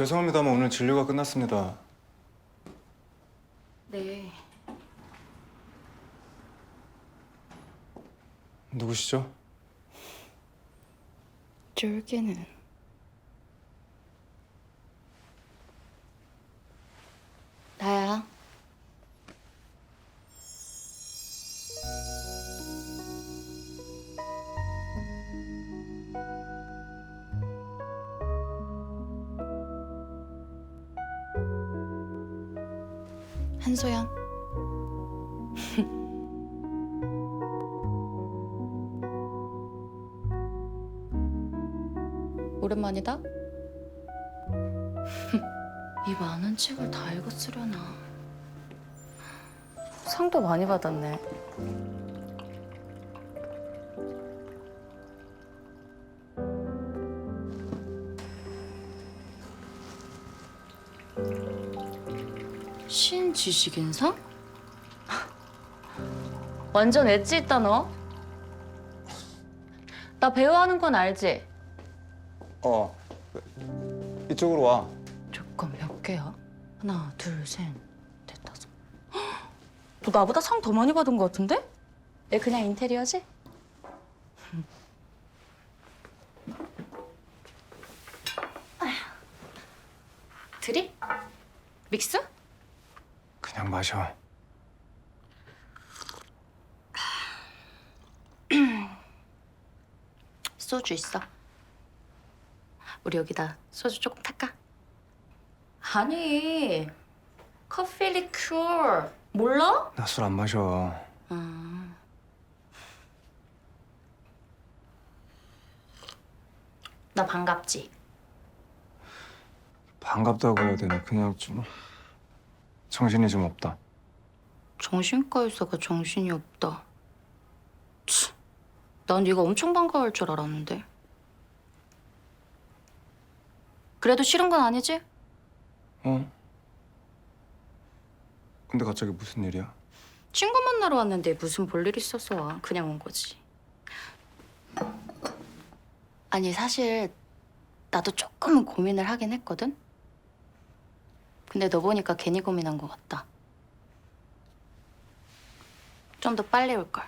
죄송합니다만 오늘 진료가 끝났습니다. 네. 누구시죠? 쫄개는 한소연. 오랜만이다. 이 많은 책을 다 읽었으려나. 상도 많이 받았네. 신지식인상? 완전 엣지 있다 너. 나 배우하는 건 알지? 어. 이쪽으로 와. 조건 몇 개야? 하나, 둘, 셋, 넷, 다섯. 헉, 너 나보다 상 더 많이 받은 것 같은데? 얘 그냥 인테리어지? 아휴. 드립? 믹스? 그냥 마셔. 소주 있어. 우리 여기다 소주 조금 탈까? 아니, 커피 리큐어 몰라? 나 술 안 마셔. 아. 나 반갑지? 반갑다고 해야 되나? 그냥 좀 정신이 좀 없다. 정신과 의사가 정신이 없다. 치, 난 네가 엄청 반가울 줄 알았는데. 그래도 싫은 건 아니지? 어? 근데 갑자기 무슨 일이야? 친구 만나러 왔는데 무슨 볼일 있어서 와. 그냥 온 거지. 아니 사실 나도 조금은 고민을 하긴 했거든. 근데 너 보니까 괜히 고민한 것 같다. 좀 더 빨리 올 걸.